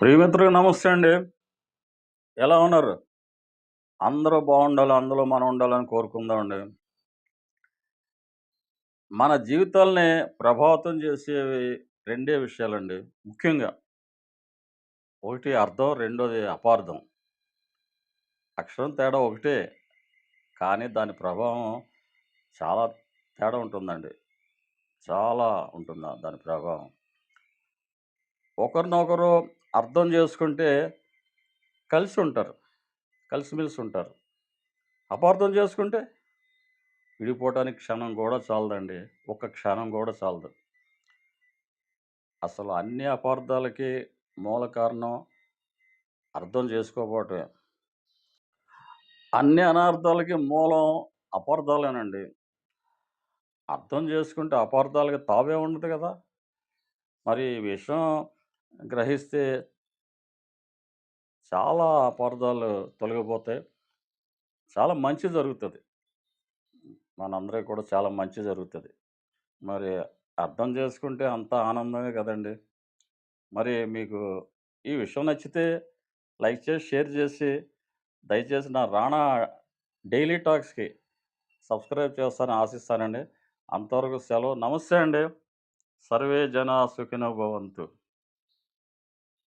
ప్రియమిత్రులకు నమస్తే అండి. ఎలా ఉన్నారు? అందరూ బాగుండాలి అందులో మనం ఉండాలని కోరుకుందామండి. మన జీవితాల్ని ప్రభావితం చేసేవి రెండే విషయాలండి. ముఖ్యంగా ఒకటి అర్థం రెండోది అపార్థం. అక్షరం తేడా ఒకటే కానీ దాని ప్రభావం చాలా తేడా ఉంటుందండి. చాలా ఉంటుంది దాని ప్రభావం? ఒకరినొకరు అర్థం చేసుకుంటే కలిసి ఉంటారు కలిసిమెలిసి ఉంటారు. అపార్థం చేసుకుంటే విడిపోవటానికి క్షణం కూడా చాలదండి ఒక్క క్షణం కూడా చాలదు. అసలు అన్ని అపార్థాలకి మూల కారణం అర్థం చేసుకోపోవటమే అన్ని అనార్థాలకి మూలం అపార్థాలేనండి. అర్థం చేసుకుంటే అపార్థాలకి తావే ఉండదు కదా. మరి ఈ విషయం గ్రహిస్తే చాలా అపార్థాలు తొలగిపోతాయి. చాలా మంచి జరుగుతుంది. మనందరికీ కూడా చాలా మంచి జరుగుతుంది. మరి అర్థం చేసుకుంటే అంత ఆనందమే కదండి. మరి మీకు ఈ విషయం నచ్చితే లైక్ చేసి షేర్ చేసి దయచేసి నా రాణా డైలీ టాక్స్కి సబ్స్క్రైబ్ చేస్తానని ఆశిస్తానండి. అంతవరకు సెలవు. నమస్తే అండి. సర్వే జన సుఖినో భవంతు.